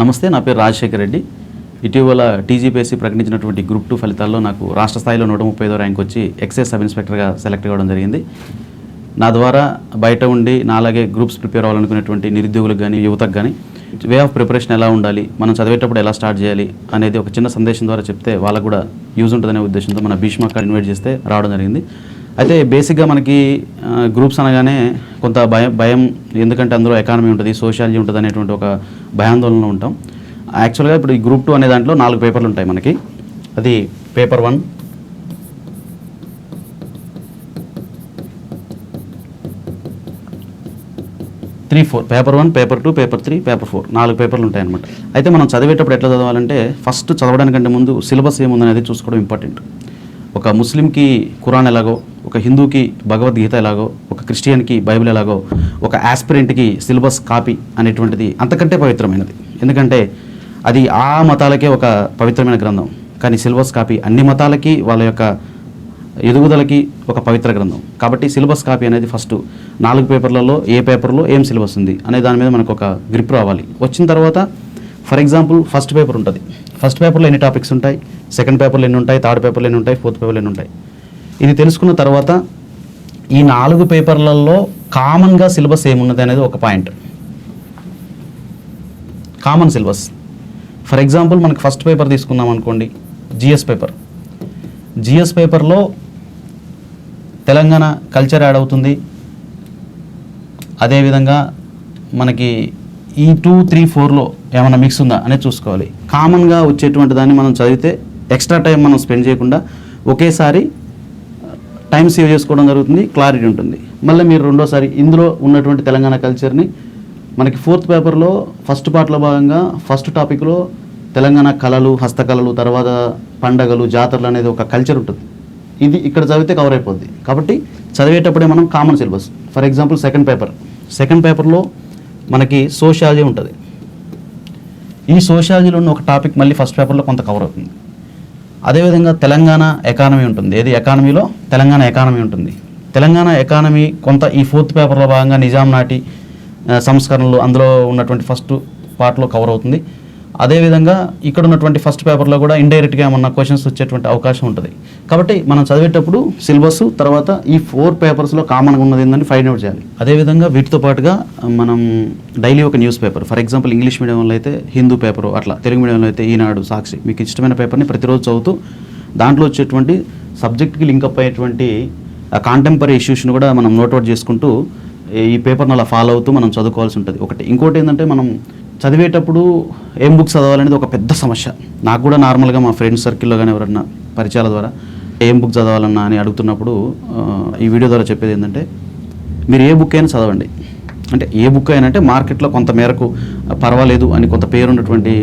నమస్తే నా పేరు రాజశేఖర్ రెడ్డి. ఇటీవల టీజీపీఎస్సీ ప్రకటించినటువంటి గ్రూప్ టూ ఫలితాల్లో నాకు రాష్ట్ర స్థాయిలో నూట ముప్పై ఐదో ర్యాంక్ వచ్చి ఎక్సైజ్ సబ్ ఇన్స్పెక్టర్గా సెలెక్ట్ అవ్వడం జరిగింది. నా ద్వారా బయట ఉండి నా అలాగే గ్రూప్స్ ప్రిపేర్ అవ్వాలనుకునేటువంటి నిరుద్యోగులకు కానీ యువతకు కానీ వే ఆఫ్ ప్రిపరేషన్ ఎలా ఉండాలి మనం చదివేటప్పుడు ఎలా స్టార్ట్ చేయాలి అనేది ఒక చిన్న సందేశం ద్వారా చెప్తే వాళ్ళకు కూడా యూజ్ ఉంటుందనే ఉద్దేశంతో మన భీష్మ ఇన్వైట్ చేస్తే రావడం జరిగింది. అయితే బేసిక్గా మనకి గ్రూప్స్ అనగానే కొంత భయం భయం ఎందుకంటే అందులో ఎకానమీ ఉంటుంది సోషాలజీ ఉంటుంది అనేటువంటి ఒక భయాందోళనలో ఉంటాం. యాక్చువల్గా ఇప్పుడు ఈ గ్రూప్ టూ అనే దాంట్లో నాలుగు పేపర్లు ఉంటాయి మనకి. అది paper one. Three four. Paper one paper two paper three paper four. నాలుగు పేపర్లు ఉంటాయి అనమాట అయితే మనం చదివేటప్పుడు ఎట్లా చదవాలంటే ఫస్ట్ చదవడానికంటే ముందు సిలబస్ ఏముందనేది చూసుకోవడం ఇంపార్టెంట్. ఒక ముస్లింకి కురాన్ ఎలాగో ఒక హిందూకి భగవద్గీత ఎలాగో ఒక క్రిస్టియన్కి బైబిల్ ఎలాగో ఒక ఆస్పిరెంట్కి సిలబస్ కాపీ అనేటువంటిది అంతకంటే పవిత్రమైనది. ఎందుకంటే అది ఆ మతాలకే ఒక పవిత్రమైన గ్రంథం. కానీ సిలబస్ కాపీ అన్ని మతాలకి వాళ్ళ యొక్క ఎదుగుదలకి ఒక పవిత్ర గ్రంథం. కాబట్టి సిలబస్ కాపీ అనేది ఫస్ట్ నాలుగు పేపర్లలో ఏ పేపర్లో ఏం సిలబస్ ఉంది అనే దాని మీద మనకు ఒక గ్రిప్ రావాలి. వచ్చిన తర్వాత ఫర్ ఎగ్జాంపుల్ ఫస్ట్ పేపర్ ఉంటుంది. ఫస్ట్ పేపర్లో ఎన్ని టాపిక్స్ ఉంటాయి? సెకండ్ పేపర్లో ఎన్ని ఉంటాయి? థర్డ్ పేపర్లో ఎన్ని ఉంటాయి? ఫోర్త్ పేపర్లో ఎన్ని ఉంటాయి? ఇది తెలుసుకున్న తర్వాత ఈ నాలుగు పేపర్లలో కామన్గా సిలబస్ ఏమున్నది అనేది ఒక point common syllabus for example మనకి ఫస్ట్ పేపర్ తీసుకుందాం అనుకోండి. జిఎస్ పేపర్ జిఎస్ పేపర్లో తెలంగాణ కల్చర్ యాడ్ అవుతుంది. అదేవిధంగా మనకి ఈ టూ త్రీ ఫోర్లో ఏమైనా మిక్స్ ఉందా అనేది చూసుకోవాలి. కామన్గా వచ్చేటువంటి దాన్ని మనం చదివితే ఎక్స్ట్రా టైం మనం స్పెండ్ చేయకుండా ఒకేసారి uh, టైం సేవ్ చేసుకోవడం జరుగుతుంది క్లారిటీ ఉంటుంది. మళ్ళీ మీరు రెండోసారి ఇందులో ఉన్నటువంటి తెలంగాణ కల్చర్ని మనకి ఫోర్త్ పేపర్లో ఫస్ట్ పార్ట్లో భాగంగా ఫస్ట్ టాపిక్లో తెలంగాణ కళలు హస్తకళలు తర్వాత పండగలు జాతరలు అనేది ఒక కల్చర్ ఉంటుంది. ఇది ఇక్కడ చదివితే కవర్ అయిపోద్ది. కాబట్టి చదివేటప్పుడే మనం common syllabus for example second paper second పేపర్లో మనకి సోషాలజీ ఉంటుంది. ఈ సోషాలజీలో ఉన్న ఒక టాపిక్ మళ్ళీ ఫస్ట్ పేపర్లో కొంత కవర్ అవుతుంది. అదేవిధంగా తెలంగాణ ఎకానమీ ఉంటుంది. ఏది ఎకానమీలో? తెలంగాణ ఎకానమీ ఉంటుంది. తెలంగాణ ఎకానమీ కొంత ఈ ఫోర్త్ పేపర్లో భాగంగా నిజాం నాటి సంస్కరణలు అందులో ఉన్నటువంటి ఫస్ట్ పార్ట్లో కవర్ అవుతుంది. అదేవిధంగా ఇక్కడ ఉన్నటువంటి ఫస్ట్ పేపర్లో కూడా ఇండైరెక్ట్గా ఏమన్నా క్వశ్చన్స్ వచ్చేటువంటి అవకాశం ఉంటుంది. కాబట్టి మనం చదివేటప్పుడు సిలబస్ తర్వాత ఈ ఫోర్ పేపర్స్లో కామన్గా ఉన్నది ఏంటని ఫైండ్ అవుట్ చేయాలి. అదేవిధంగా వీటితో పాటుగా మనం డైలీ ఒక news paper for example English మీడియంలో అయితే హిందూ పేపరు అట్లా తెలుగు మీడియంలో అయితే ఈనాడు సాక్షి. మీకు ఇష్టమైన పేపర్ని ప్రతిరోజు చదువుతూ దాంట్లో వచ్చేటువంటి సబ్జెక్ట్కి లింకప్ అయ్యేటువంటి కాంటెంపరీ ఇష్యూస్ని కూడా మనం నోట్అవుట్ చేసుకుంటూ ఈ పేపర్ని అలా ఫాలో అవుతూ మనం చదువుకోవాల్సి ఉంటుంది. ఒకటి. ఇంకోటి ఏంటంటే మనం చదివేటప్పుడు ఏం బుక్స్ చదవాలనేది ఒక పెద్ద సమస్య. నాకు కూడా నార్మల్గా మా ఫ్రెండ్స్ సర్కిల్లో కానీ ఎవరన్నా పరిచయాల ద్వారా ఏం బుక్ చదవాలన్నా అని అడుగుతున్నప్పుడు ఈ వీడియో ద్వారా చెప్పేది ఏంటంటే మీరు ఏ బుక్ అయినా చదవండి. అంటే ఏ బుక్ అయినా అంటే మార్కెట్లో కొంత మేరకు పర్వాలేదు అని కొంత పేరు ఉన్నటువంటి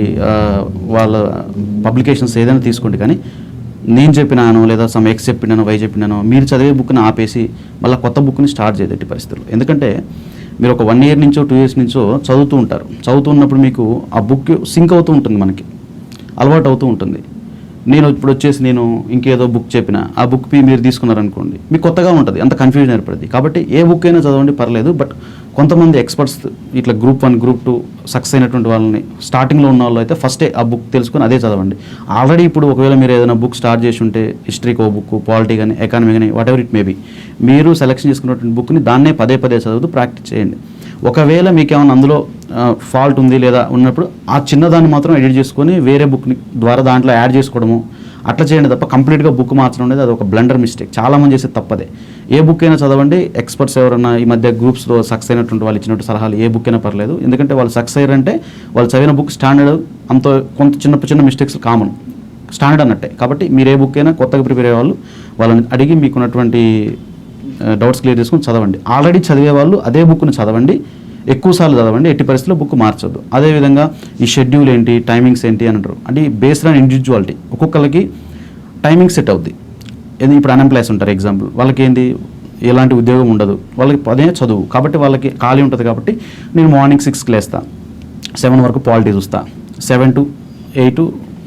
వాళ్ళ పబ్లికేషన్స్ ఏదైనా తీసుకోండి. కానీ నేను చెప్పినాను లేదా సమ్ ఎక్స్ చెప్పినాను వై చెప్పినాను మీరు చదివే బుక్ని ఆపేసి మళ్ళీ కొత్త బుక్ని స్టార్ట్ చేయదట్టి పరిస్థితులు ఎందుకంటే మీరు ఒక వన్ ఇయర్ నుంచో టూ ఇయర్స్ నుంచో చదువుతూ ఉంటారు. చదువుతున్నప్పుడు మీకు ఆ బుక్ సింక్ అవుతూ ఉంటుంది మనకి. అలవాటు అవుతూ ఉంటుంది. నేను ఇప్పుడు వచ్చేసి నేను ఇంకేదో బుక్ చెప్పిన ఆ బుక్ మీరు తీసుకున్నారనుకోండి మీకు కొత్తగా ఉంటుంది అంత కన్ఫ్యూజన్ ఏర్పడింది కాబట్టి ఏ బుక్ అయినా చదవండి పర్లేదు బట్ కొంతమంది ఎక్స్పర్ట్స్ ఇట్లా group one group two success అయినటువంటి వాళ్ళని స్టార్టింగ్లో ఉన్న వాళ్ళు అయితే ఫస్టే ఆ బుక్ తెలుసుకొని అదే చదవండి. ఆల్రెడీ ఇప్పుడు ఒకవేళ మీరు ఏదైనా బుక్ స్టార్ట్ చేసి ఉంటే హిస్టరీకి ఓ బుక్ పాలిటీ కానీ ఎకానమీ కానీ whatever it may be మీరు సెలెక్షన్ చేసుకున్నటువంటి బుక్ని దాన్నే పదే పదే చదువుతూ ప్రాక్టీస్ చేయండి. ఒకవేళ మీకు ఏమైనా అందులో ఫాల్ట్ ఉంది లేదా ఉన్నప్పుడు ఆ చిన్నదాన్ని మాత్రం ఎడిట్ చేసుకొని వేరే బుక్ని ద్వారా దాంట్లో యాడ్ చేసుకోవడము అట్లా చేయండి తప్ప కంప్లీట్గా బుక్ మార్చడం అనేది అది ఒక బ్లండర్ మిస్టేక్ చాలామంది చేసే తప్పదే. ఏ బుక్ అయినా చదవండి ఎక్స్పర్ట్స్ ఎవరైనా ఈ మధ్య గ్రూప్స్లో సక్సెస్ అయినటువంటి వాళ్ళు ఇచ్చినట్టు సలహాలు ఏ బుక్ అయినా పర్లేదు. ఎందుకంటే వాళ్ళు సక్సెస్ అయ్యారంటే వాళ్ళు చదివిన బుక్ స్టాండర్డ్ అంత కొంత చిన్న చిన్న మిస్టేక్స్ కామన్ స్టాండర్డ్ అన్నట్టే. కాబట్టి మీరు ఏ బుక్ అయినా కొత్తగా ప్రిపేర్ అయ్యే వాళ్ళు వాళ్ళని అడిగి మీకున్నటువంటి డౌట్స్ క్లియర్ చేసుకుని చదవండి. ఆల్రెడీ చదివే వాళ్ళు అదే బుక్ని చదవండి. ఎక్కువసార్లు చదవండి ఎట్టి పరిస్థితుల్లో బుక్ మార్చొద్దు. అదేవిధంగా ఈ షెడ్యూల్ ఏంటి టైమింగ్స్ ఏంటి అని అంటారు. అంటే బేస్డ్ ఆన్ ఇండివిజువాలిటీ ఒక్కొక్కరికి టైమింగ్ సెట్ అవుద్ది. ఏది ఇప్పుడు అన్ఎంప్లాయ్స్ ఉంటారు ఎగ్జాంపుల్ వాళ్ళకి ఏంటి ఎలాంటి ఉద్యోగం ఉండదు. వాళ్ళకి అదే చదువు. కాబట్టి వాళ్ళకి ఖాళీ ఉంటుంది కాబట్టి నేను మార్నింగ్ సిక్స్కి లేస్తాను సెవెన్ వరకు పాలిటీ చూస్తా. సెవెన్ టు ఎయిట్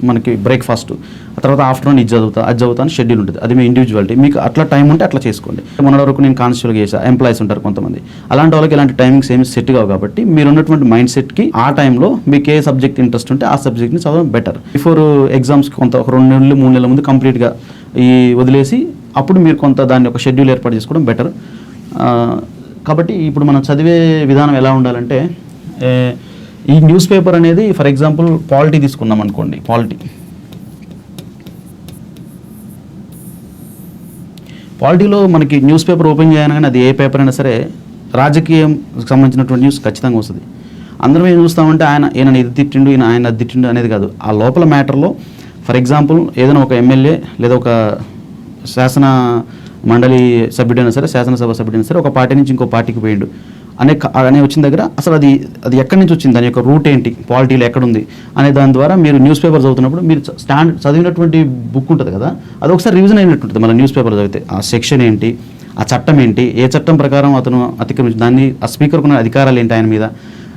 మనకి బ్రేక్ఫాస్ట్ ఆ తర్వాత ఆఫ్టర్నూన్ ఇది చదువుతా అది చదువుతా అని షెడ్యూల్ ఉంటుంది. అది మీ ఇండివిజువాలిటీ మీకు అట్లా టైం ఉంటే అట్లా చేసుకోండి. మొన్న వరకు నేను కానిస్టేబుల్గా చేసా ఎంప్లాయీస్ ఉంటారు కొంతమంది. అలాంటి వాళ్ళకి ఇలాంటి టైమింగ్స్ ఏమి సెట్ కావు కాబట్టి మీరు ఉన్నటువంటి మైండ్ సెట్కి ఆ టైంలో మీకు ఏ సబ్జెక్ట్ ఇంట్రెస్ట్ ఉంటే ఆ సబ్జెక్ట్ని చదవడం బెటర్ బిఫోర్ ఎగ్జామ్స్ కొంత ఒక రెండు నెలలు మూడు నెలల ముందు కంప్లీట్గా ఈ వదిలేసి అప్పుడు మీరు కొంత దాన్ని ఒక షెడ్యూల్ ఏర్పాటు చేసుకోవడం బెటర్ కాబట్టి ఇప్పుడు మనం చదివే విధానం ఎలా ఉండాలంటే ఈ న్యూస్ పేపర్ అనేది ఫర్ ఎగ్జాంపుల్ పాలిటీ తీసుకున్నాం అనుకోండి పాలిటీ పాలిటీలో మనకి న్యూస్ పేపర్ ఓపెన్ చేయగానే అది ఏ పేపర్ అయినా సరే రాజకీయం సంబంధించినటువంటి న్యూస్ ఖచ్చితంగా వస్తుంది. అందరం ఏం చూస్తామంటే ఆయన ఈయన ఇది తిట్టిండు ఈయన ఆయన అది తిట్టిండు అనేది కాదు. ఆ లోపల మ్యాటర్లో ఫర్ ఎగ్జాంపుల్ ఏదైనా ఒక ఎమ్మెల్యే లేదా ఒక శాసన మండలి సభ్యుడైనా సరే శాసనసభ సభ్యుడైనా సరే ఒక పార్టీ నుంచి ఇంకో పార్టీకి పోయిండు. అనే అనే వచ్చిన దగ్గర అసలు అది అది ఎక్కడి నుంచి వచ్చింది? దాని యొక్క రూట్ ఏంటి? పాలిటీలో ఎక్కడుంది? అనే దాని ద్వారా మీరు న్యూస్ పేపర్ చదువుతున్నప్పుడు మీరు స్టాండ్ చదివినటువంటి బుక్ ఉంటుంది కదా అది ఒకసారి రివిజన్ అయినట్టు ఉంటుంది మన న్యూస్ పేపర్ చదివితే. ఆ సెక్షన్ ఏంటి? ఆ చట్టం ఏంటి? ఏ చట్టం ప్రకారం అతను అతిక్రమించి దాన్ని ఆ స్పీకర్కున్న అధికారాలు ఏంటి ఆయన మీద?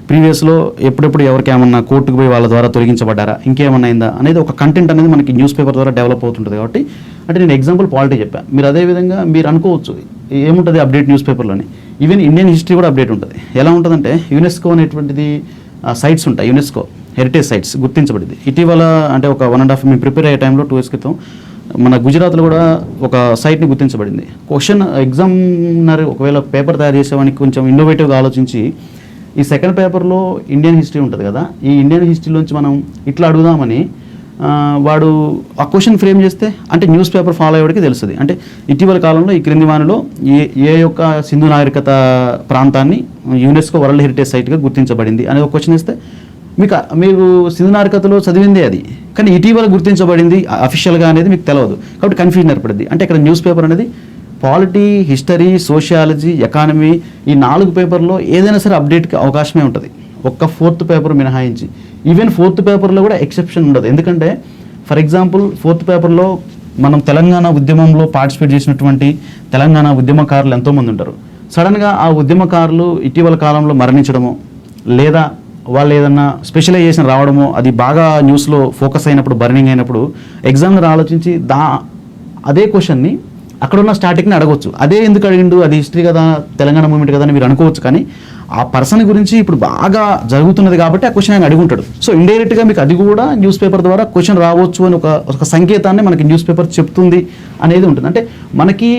ప్రీవియస్లో ఎప్పుడెప్పుడు ఎవరికి ఏమన్నా కోర్టుకు పోయి వాళ్ళ ద్వారా తొలగించబడ్డారా? ఇంకేమన్నా అయిందా? అనేది ఒక కంటెంట్ అనేది మనకి న్యూస్ పేపర్ ద్వారా డెవలప్ అవుతుంటుంది కాబట్టి అంటే నేను ఎగ్జాంపుల్ పాలిటీ చెప్పాను మీరు అదే విధంగా మీరు అనుకోవచ్చు ఏముంటుంది అప్డేట్ న్యూస్ పేపర్లోని ఈవెన్ ఇండియన్ హిస్టరీ కూడా అప్డేట్ ఉంటుంది. ఎలా ఉంటుందంటే యునెస్కో అనేటువంటిది సైట్స్ ఉంటాయి. యునెస్కో హెరిటేజ్ సైట్స్ గుర్తించబడింది. ఇటీవల అంటే ఒక వన్ అండ్ హాఫ్ మేము ప్రిపేర్ అయ్యే టైంలో టూ ఇయర్స్ క్రితం మన గుజరాత్లో కూడా ఒక సైట్ని గుర్తించబడింది. క్వశ్చన్ ఎగ్జామ్నర్ ఒకవేళ పేపర్ తయారు చేసేవానికి కొంచెం ఇన్నోవేటివ్గా ఆలోచించి ఈ సెకండ్ పేపర్లో ఇండియన్ హిస్టరీ ఉంటుంది కదా ఈ ఇండియన్ హిస్టరీలోంచి మనం ఇట్లా అడుగుదామని వాడు ఆ క్వశ్చన్ ఫ్రేమ్ చేస్తే అంటే న్యూస్ పేపర్ ఫాలో అయ్యేవాడికి తెలుస్తుంది. అంటే ఇటీవల కాలంలో ఈ క్రింది వానిలో ఏ ఏ యొక్క సింధు నాగరికత ప్రాంతాన్ని యునెస్కో వరల్డ్ హెరిటేజ్ సైట్గా గుర్తించబడింది అనే ఒక క్వశ్చన్ ఇస్తే మీకు మీరు సింధు నాగరికతలో చదివిందే అది. కానీ ఇటీవల గుర్తించబడింది అఫీషియల్గా అనేది మీకు తెలియదు కాబట్టి కన్ఫ్యూజన్ ఏర్పడింది అంటే ఇక్కడ న్యూస్ పేపర్ అనేది పాలిటీ హిస్టరీ సోషియాలజీ ఎకానమీ ఈ నాలుగు పేపర్లో ఏదైనా సరే అప్డేట్కి అవకాశమే ఉంటుంది. ఒక్క ఫోర్త్ పేపర్ మినహాయించి. ఈవెన్ ఫోర్త్ పేపర్లో కూడా ఎక్సెప్షన్ ఉండదు. ఎందుకంటే ఫర్ ఎగ్జాంపుల్ ఫోర్త్ పేపర్లో మనం తెలంగాణ ఉద్యమంలో పార్టిసిపేట్ చేసినటువంటి తెలంగాణ ఉద్యమకారులు ఎంతోమంది ఉంటారు. సడన్గా ఆ ఉద్యమకారులు ఇటీవల కాలంలో మరణించడము లేదా వాళ్ళు ఏదన్నా స్పెషలైజేషన్ రావడమో అది బాగా న్యూస్లో ఫోకస్ అయినప్పుడు బర్నింగ్ అయినప్పుడు ఎగ్జామ్నర్ ఆలోచించి దా అదే క్వశ్చన్ని అక్కడున్న స్టాటిక్ని అడగవచ్చు అదే ఎందుకు అడిగిండు? అది హిస్టరీ కదా తెలంగాణ మూమెంట్ కదా అని మీరు అనుకోవచ్చు కానీ ఆ పర్సన్ గురించి ఇప్పుడు బాగా జరుగుతున్నది కాబట్టి ఆ క్వశ్చన్ ఆయన అడుగుంటాడు. సో ఇండైరెక్ట్గా మీకు అది కూడా న్యూస్ పేపర్ ద్వారా క్వశ్చన్ రావచ్చు అని ఒక ఒక సంకేతాన్ని మనకి న్యూస్ పేపర్ చెప్తుంది అనేది ఉంటుంది. అంటే మనకి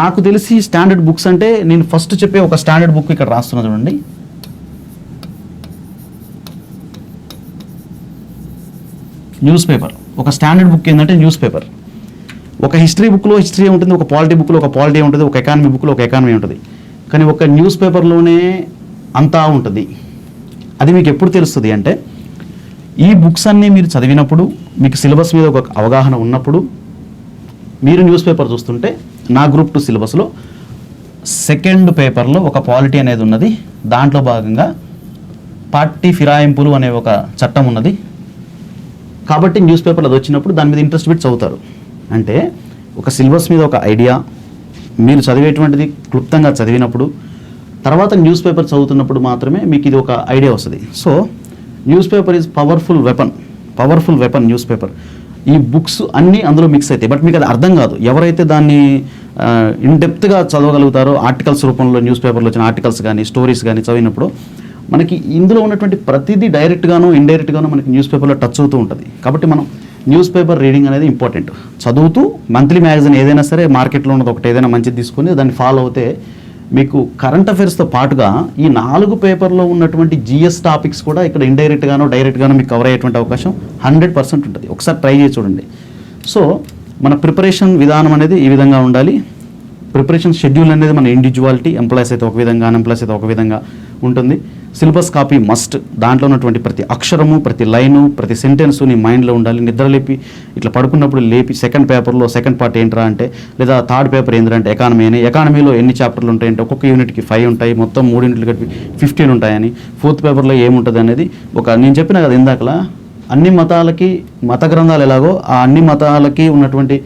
నాకు తెలిసి స్టాండర్డ్ బుక్స్ అంటే నేను ఫస్ట్ చెప్పే ఒక స్టాండర్డ్ బుక్ ఇక్కడ రాస్తున్నా చూడండి. న్యూస్ పేపర్ ఒక స్టాండర్డ్ బుక్ ఏంటంటే న్యూస్ పేపర్ ఒక హిస్టరీ బుక్లో హిస్టరీ ఉంటుంది ఒక పాలిటీ బుక్లో ఒక పాలిటీ ఉంటుంది ఒక ఎకానమీ బుక్లో ఒక ఎకానమీ ఉంటుంది. కానీ ఒక న్యూస్ పేపర్లోనే అంతా ఉంటుంది. అది మీకు ఎప్పుడు తెలుస్తుంది అంటే ఈ బుక్స్ అన్నీ మీరు చదివినప్పుడు మీకు సిలబస్ మీద ఒక అవగాహన ఉన్నప్పుడు మీరు న్యూస్ పేపర్ చూస్తుంటే నా గ్రూప్ టూ సిలబస్లో సెకండ్ పేపర్లో ఒక పాలిటీ అనేది ఉన్నది. దాంట్లో భాగంగా పార్టీ ఫిరాయింపులు అనే ఒక చట్టం ఉన్నది. కాబట్టి న్యూస్ పేపర్లు అది వచ్చినప్పుడు దాని మీద ఇంట్రెస్ట్ పెట్టి చదువుతారు. అంటే ఒక సిలబస్ మీద ఒక ఐడియా మీరు చదివేటువంటిది క్లుప్తంగా చదివినప్పుడు తర్వాత న్యూస్ పేపర్ చదువుతున్నప్పుడు మాత్రమే మీకు ఇది ఒక ఐడియా వస్తుంది. So news paper is powerful weapon powerful weapon news paper. ఈ బుక్స్ అన్నీ అందులో మిక్స్ అవుతాయి బట్ మీకు అది అర్థం కాదు. ఎవరైతే దాన్ని ఇన్డెప్త్గా చదవగలుగుతారో ఆర్టికల్స్ రూపంలో న్యూస్ పేపర్లో వచ్చిన ఆర్టికల్స్ కానీ స్టోరీస్ కానీ చదివినప్పుడు మనకి ఇందులో ఉన్నటువంటి ప్రతిదీ డైరెక్ట్గాను ఇండైరెక్ట్గాను మనకి న్యూస్ పేపర్లో టచ్ అవుతూ ఉంటుంది. కాబట్టి మనం న్యూస్ పేపర్ రీడింగ్ అనేది ఇంపార్టెంట్ చదువుతూ మంత్లీ మ్యాగజైన్ ఏదైనా సరే మార్కెట్లో ఉన్నది ఒకటి ఏదైనా మంచిది తీసుకుని దాన్ని ఫాలో అవుతే మీకు కరెంట్ అఫైర్స్తో పాటుగా ఈ నాలుగు పేపర్లో ఉన్నటువంటి జిఎస్ టాపిక్స్ కూడా ఇక్కడ ఇండైరెక్ట్గానో డైరెక్ట్గానో మీకు కవర్ అయ్యేటువంటి అవకాశం హండ్రెడ్ పర్సెంట్ ఉంటుంది. ఒకసారి ట్రై చేసి చూడండి. సో మన ప్రిపరేషన్ విధానం అనేది ఈ విధంగా ఉండాలి. ప్రిపరేషన్ షెడ్యూల్ అనేది మన ఇండివిజువాలిటీ ఎంప్లాయీస్ అయితే ఒక విధంగా అన్ఎంప్లాయీస్ అయితే ఒక విధంగా ఉంటుంది. సిలబస్ కాపీ మస్ట్ దాంట్లో ఉన్నటువంటి ప్రతి అక్షరము ప్రతి లైను ప్రతి సెంటెన్స్ నీ మైండ్లో ఉండాలి. నిద్ర లేపి ఇట్లా పడుకున్నప్పుడు లేపి సెకండ్ పేపర్లో సెకండ్ పార్ట్ ఏంట్రా అంటే లేదా థర్డ్ పేపర్ ఏంటంటే అంటే ఎకానమీ అని. ఎకానమీలో ఎన్ని చాప్టర్లు ఉంటాయంటే ఒక్కొక్క యూనిట్కి ఫైవ్ ఉంటాయి. మొత్తం మూడు యూనిట్లు కలిపి ఫిఫ్టీన్ ఉంటాయని. ఫోర్త్ పేపర్లో ఏముంటుంది అనేది ఒక నేను చెప్పిన కదా ఇందాకలా అన్ని మతాలకి మత గ్రంథాలు ఎలాగో ఆ అన్ని మతాలకి ఉన్నటువంటి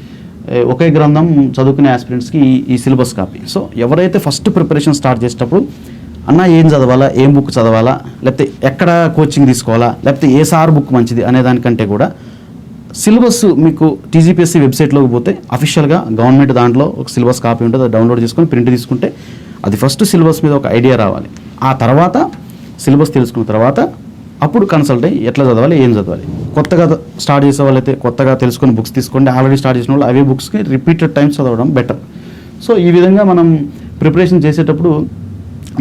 ఒకే గ్రంథం చదువుకునే ఆస్పిరెంట్స్కి ఈ సిలబస్ కాపీ సో ఎవరైతే ఫస్ట్ ప్రిపరేషన్ స్టార్ట్ చేసేటప్పుడు అన్న ఏం చదవాలా? ఏం బుక్ చదవాలా? లేకపోతే ఎక్కడ కోచింగ్ తీసుకోవాలా? లేకపోతే ఏ సార్ బుక్ మంచిది? అనే దానికంటే కూడా సిలబస్ మీకు టీజీపీఎస్సీ వెబ్సైట్లోకి పోతే అఫీషియల్గా గవర్నమెంట్ దాంట్లో ఒక సిలబస్ కాపీ ఉంటుంది. అది డౌన్లోడ్ చేసుకొని ప్రింట్ తీసుకుంటే అది ఫస్ట్ సిలబస్ మీద ఒక ఐడియా రావాలి. ఆ తర్వాత సిలబస్ తెలుసుకున్న తర్వాత అప్పుడు కన్సల్ట్ అయ్యి ఎట్లా చదవాలి ఏం చదవాలి. కొత్తగా స్టార్ట్ చేసే వాళ్ళైతే కొత్తగా తెలుసుకుని బుక్స్ తీసుకోండి. ఆల్రెడీ స్టార్ట్ చేసిన వాళ్ళు అవే బుక్స్కి రిపీటెడ్ టైమ్స్ చదవడం బెటర్ సో ఈ విధంగా మనం ప్రిపరేషన్ చేసేటప్పుడు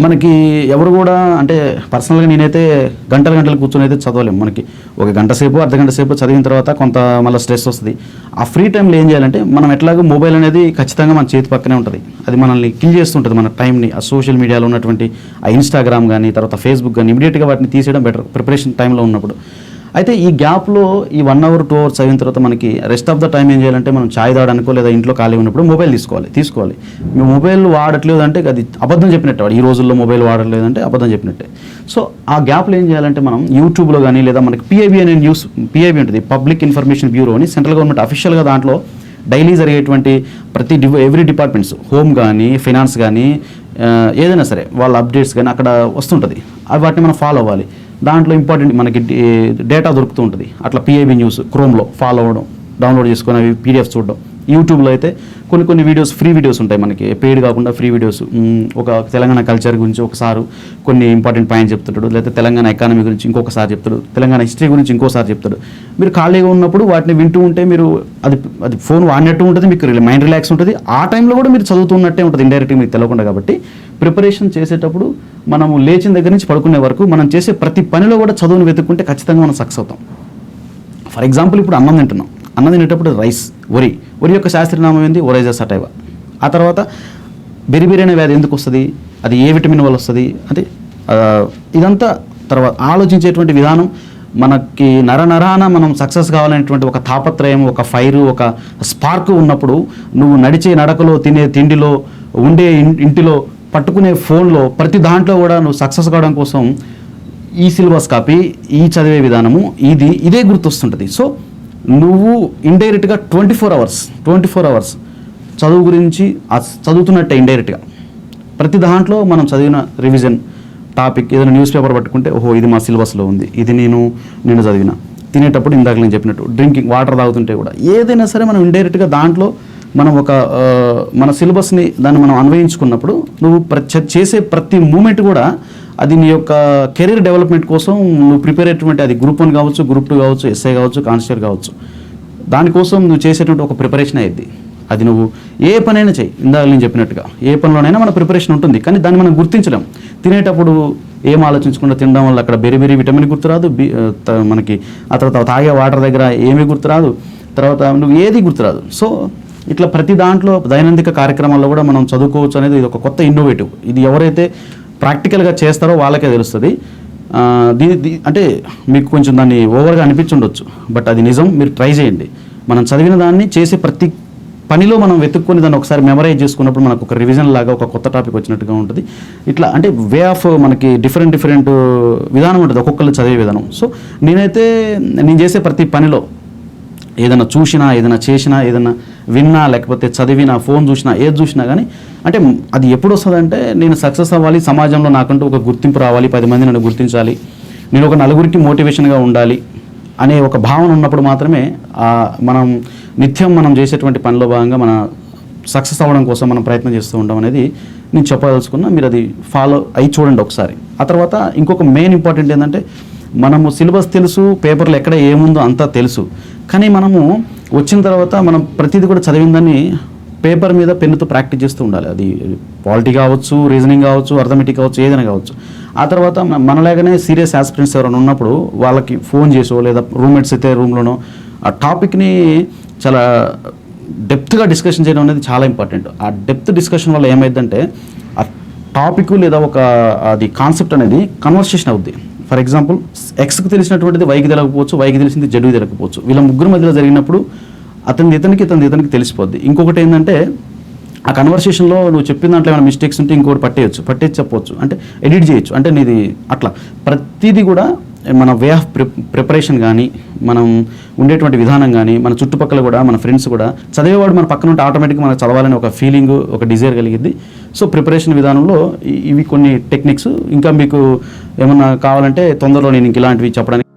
మనకి ఎవరు కూడా అంటే పర్సనల్గా నేనైతే గంటల గంటలు కూర్చొని అయితే చదవలేము మనకి ఒక గంట సేపు అర్ధ గంట సేపు చదివిన తర్వాత కొంత మళ్ళీ స్ట్రెస్ వస్తుంది. ఆ ఫ్రీ టైంలో ఏం చేయాలంటే మనం ఎట్లాగో మొబైల్ అనేది ఖచ్చితంగా మన చేతి పక్కనే ఉంటుంది. అది మనల్ని కిల్ చేస్తుంటుంది మన టైంని ఆ సోషల్ మీడియాలో ఉన్నటువంటి ఆ ఇన్స్టాగ్రామ్ కానీ తర్వాత ఫేస్బుక్ కానీ ఇమీడియట్గా వాటిని తీసేయడం బెటర్ ప్రిపరేషన్ టైంలో ఉన్నప్పుడు. అయితే ఈ గ్యాప్లో ఈ వన్ అవర్ టూ అవర్స్ అయిన తర్వాత మనకి రెస్ట్ ఆఫ్ ద టైం ఏం చేయాలంటే మనం ఛాయ్ తాగడానికో లేదా ఇంట్లో ఖాళీ ఉన్నప్పుడు మొబైల్ తీసుకోవాలి తీసుకోవాలి. మీ మొబైల్ వాడట్లేదు అంటే అది అబద్ధం చెప్పినట్టే వాడు. ఈ రోజుల్లో మొబైల్ వాడట్లేదు అంటే అబద్ధం చెప్పినట్టే. సో ఆ గ్యాప్లో ఏం చేయాలంటే మనం యూట్యూబ్లో కానీ లేదా మనకి పిఐబి అనే న్యూస్ పిఐబి ఉంటుంది పబ్లిక్ ఇన్ఫర్మేషన్ బ్యూరో అని సెంట్రల్ గవర్నమెంట్ అఫీషియల్గా దాంట్లో డైలీ జరిగేటువంటి ప్రతి డి ఎవ్రీ డిపార్ట్మెంట్స్ హోమ్ కానీ ఫైనాన్స్ కానీ ఏదైనా సరే వాళ్ళ అప్డేట్స్ కానీ అక్కడ వస్తుంటుంది. వాటిని మనం ఫాలో అవ్వాలి. దాంట్లో ఇంపార్టెంట్ మనకి డేటా దొరుకుతూ ఉంటుంది. అట్లా పిఐబి న్యూస్ క్రోమ్లో ఫాలో అవ్వడం డౌన్లోడ్ చేసుకొని అవి పీడిఎఫ్ చూడడం. యూట్యూబ్లో అయితే కొన్ని కొన్ని వీడియోస్ ఫ్రీ వీడియోస్ ఉంటాయి మనకి. పెయిడ్ కాకుండా ఫ్రీ వీడియోస్ ఒక తెలంగాణ కల్చర్ గురించి ఒకసారి కొన్ని ఇంపార్టెంట్ పాయింట్ చెప్తాడు లేకపోతే తెలంగాణ ఎకానమీ గురించి ఇంకొకసారి చెప్తాడు. తెలంగాణ హిస్టరీ గురించి ఇంకోసారి చెప్తాడు. మీరు ఖాళీగా ఉన్నప్పుడు వాటిని వింటూ ఉంటే మీరు అది అది ఫోన్ వాడినట్టు ఉంటుంది మీకు మైండ్ రిలాక్స్ ఉంటుంది. ఆ టైంలో కూడా మీరు చదువుతున్నట్టే ఉంటుంది ఇండైరెక్ట్గా మీకు తెలియకుండా కాబట్టి. ప్రిపరేషన్ చేసేటప్పుడు మనము లేచిన దగ్గర నుంచి పడుకునే వరకు మనం చేసే ప్రతి పనిలో కూడా చదువును వెతుక్కుంటే ఖచ్చితంగా మనం సక్సెస్ అవుతాం. ఫర్ ఎగ్జాంపుల్ ఇప్పుడు అన్నం తింటున్నాం. అన్నం తినేటప్పుడు రైస్ వరి. వరి యొక్క శాస్త్రనామం ఏంది? ఒరైజా సటైవా. ఆ తర్వాత బెరిబెరి అనే వ్యాధి ఎందుకు వస్తుంది? అది ఏ విటమిన్ వల్ల వస్తుంది? అంటే ఇదంతా తర్వాత ఆలోచించేటువంటి విధానం మనకి నర నరాన మనం సక్సెస్ కావాలనేటువంటి ఒక తాపత్రయం ఒక ఫైర్ ఒక స్పార్క్ ఉన్నప్పుడు నువ్వు నడిచే నడకలో తినే తిండిలో ఉండే ఇంటిలో పట్టుకునే ఫోన్లో ప్రతి దాంట్లో కూడా నువ్వు సక్సెస్ కావడం కోసం ఈ సిలబస్ కాపీ ఈ చదివే విధానము ఇది ఇదే గుర్తొస్తుంటుంది. సో నువ్వు ఇండైరెక్ట్గా twenty four hours twenty four hours చదువు గురించి చదువుతున్నట్టే ఇండైరెక్ట్గా ప్రతి దాంట్లో మనం చదివిన రివిజన్ టాపిక్ ఏదైనా న్యూస్ పేపర్ పట్టుకుంటే ఓహో ఇది మా సిలబస్లో ఉంది ఇది నేను నేను చదివిన. తినేటప్పుడు ఇందాక నేను చెప్పినట్టు డ్రింకింగ్ వాటర్ తాగుతుంటే కూడా. ఏదైనా సరే మనం ఇండైరెక్ట్గా దాంట్లో మనం ఒక మన సిలబస్ని దాన్ని మనం అన్వయించుకున్నప్పుడు నువ్వు ప్ర- చేసే ప్రతి మూమెంట్ కూడా అది నీ యొక్క కెరీర్ డెవలప్మెంట్ కోసం నువ్వు ప్రిపేర్ అయ్యేటువంటి అది గ్రూప్ వన్ కావచ్చు గ్రూప్ టూ కావచ్చు ఎస్ఐ కావచ్చు కానిస్టేబుల్ కావచ్చు. దానికోసం నువ్వు చేసేటువంటి ఒక ప్రిపరేషన్ అయ్యింది అది నువ్వు ఏ పనైనా చేయి. ఇందాక నేను చెప్పినట్టుగా ఏ పనిలోనైనా మన ప్రిపరేషన్ ఉంటుంది. కానీ దాన్ని మనం గుర్తించలేం. తినేటప్పుడు ఏం ఆలోచించకుండా తినడం వల్ల అక్కడ బెరి బెరి విటమిన్ గుర్తురాదు. బి- మనకి ఆ తర్వాత తాగే వాటర్ దగ్గర ఏమీ గుర్తురాదు. తర్వాత నువ్వు ఏది గుర్తురాదు. సో ఇట్లా ప్రతి దాంట్లో దైనందిక కార్యక్రమాల్లో కూడా మనం చదువుకోవచ్చు అనేది ఇది ఒక కొత్త ఇన్నోవేటివ్ ఇది ఎవరైతే ప్రాక్టికల్గా చేస్తారో వాళ్ళకే తెలుస్తుంది. దీని అంటే మీకు కొంచెం దాన్ని ఓవర్గా అనిపించుండొచ్చు. బట్ అది నిజం మీరు ట్రై చేయండి. మనం చదివిన దాన్ని చేసే ప్రతి పనిలో మనం వెతుక్కొని దాన్ని ఒకసారి మెమరైజ్ చేసుకున్నప్పుడు మనకు ఒక రివిజన్ లాగా ఒక కొత్త టాపిక్ వచ్చినట్టుగా ఉంటుంది. ఇట్లా అంటే వే ఆఫ్ మనకి డిఫరెంట్ డిఫరెంట్ విధానం ఉంటుంది. ఒక్కొక్కరు చదివే విధానం. సో నేనైతే నేను చేసే ప్రతి పనిలో ఏదైనా చూసినా ఏదైనా చేసినా ఏదైనా విన్నా లేకపోతే చదివినా ఫోన్ చూసినా ఏది చూసినా కానీ అంటే అది ఎప్పుడు వస్తుందంటే నేను సక్సెస్ అవ్వాలి సమాజంలో నాకంటూ ఒక గుర్తింపు రావాలి పది మంది నన్ను గుర్తించాలి నేను ఒక నలుగురికి మోటివేషన్గా ఉండాలి అనే ఒక భావన ఉన్నప్పుడు మాత్రమే మనం నిత్యం మనం చేసేటువంటి పనిలో భాగంగా మన సక్సెస్ అవ్వడం కోసం మనం ప్రయత్నం చేస్తూ ఉండడం అనేది నేను చెప్పదలుచుకున్నా. మీరు అది ఫాలో అయి చూడండి ఒకసారి. ఆ తర్వాత ఇంకొక మెయిన్ ఇంపార్టెంట్ ఏంటంటే మనము సిలబస్ తెలుసు పేపర్లో ఎక్కడ ఏముందో అంతా తెలుసు. కానీ మనము వచ్చిన తర్వాత మనం ప్రతిదీ కూడా చదివిందని పేపర్ మీద పెన్నుతో ప్రాక్టీస్ చేస్తూ ఉండాలి. అది పాలిటీ కావచ్చు రీజనింగ్ కావచ్చు అర్థమెటిక్ కావచ్చు ఏదైనా కావచ్చు. ఆ తర్వాత మనలాగానే సీరియస్ ఆస్పిరెంట్స్ ఎవరైనా ఉన్నప్పుడు వాళ్ళకి ఫోన్ చేసో లేదా రూమ్మేట్స్ అయితే రూమ్లోనో ఆ టాపిక్ని చాలా డెప్త్గా డిస్కషన్ చేయడం అనేది చాలా ఇంపార్టెంట్. ఆ డెప్త్ డిస్కషన్ వల్ల ఏమైందంటే ఆ టాపిక్ లేదా ఒక అది కాన్సెప్ట్ అనేది కన్వర్సేషన్ అవుద్ది. ఫర్ ఎగ్జాంపుల్ ఎక్స్కి తెలిసినటువంటిది వైకి తెలియకపోవచ్చు వైకి తెలిసింది జడ్కి తెలియకపోవచ్చు వీళ్ళ ముగ్గురు మధ్యలో జరిగినప్పుడు అతని ఇతనికి ఇతని ఇతనికి తెలిసిపోద్ది. ఇంకొకటి ఏంటంటే ఆ కన్వర్సేషన్లో నువ్వు చెప్పిన దాంట్లో ఏమైనా మిస్టేక్స్ ఉంటే ఇంకోటి పట్టేయచ్చు. పట్టేసి చెప్పవచ్చు అంటే ఎడిట్ చేయొచ్చు. అంటే నీది అట్లా. ప్రతిదీ కూడా మన వే ఆఫ్ ప్రిపరేషన్ కానీ మనం ఉండేటువంటి విధానం కానీ మన చుట్టుపక్కల కూడా మన ఫ్రెండ్స్ కూడా చదివేవాడు మన పక్కన ఉంటే ఆటోమేటిక్గా మనకు చదవాలని ఒక ఫీలింగ్ ఒక డిజైర్ కలిగింది సో ప్రిపరేషన్ విధానంలో ఇవి కొన్ని టెక్నిక్స్. ఇంకా మీకు ఏమన్నా కావాలంటే తొందరలో నేను ఇంక ఇలాంటివి చెప్పడానికి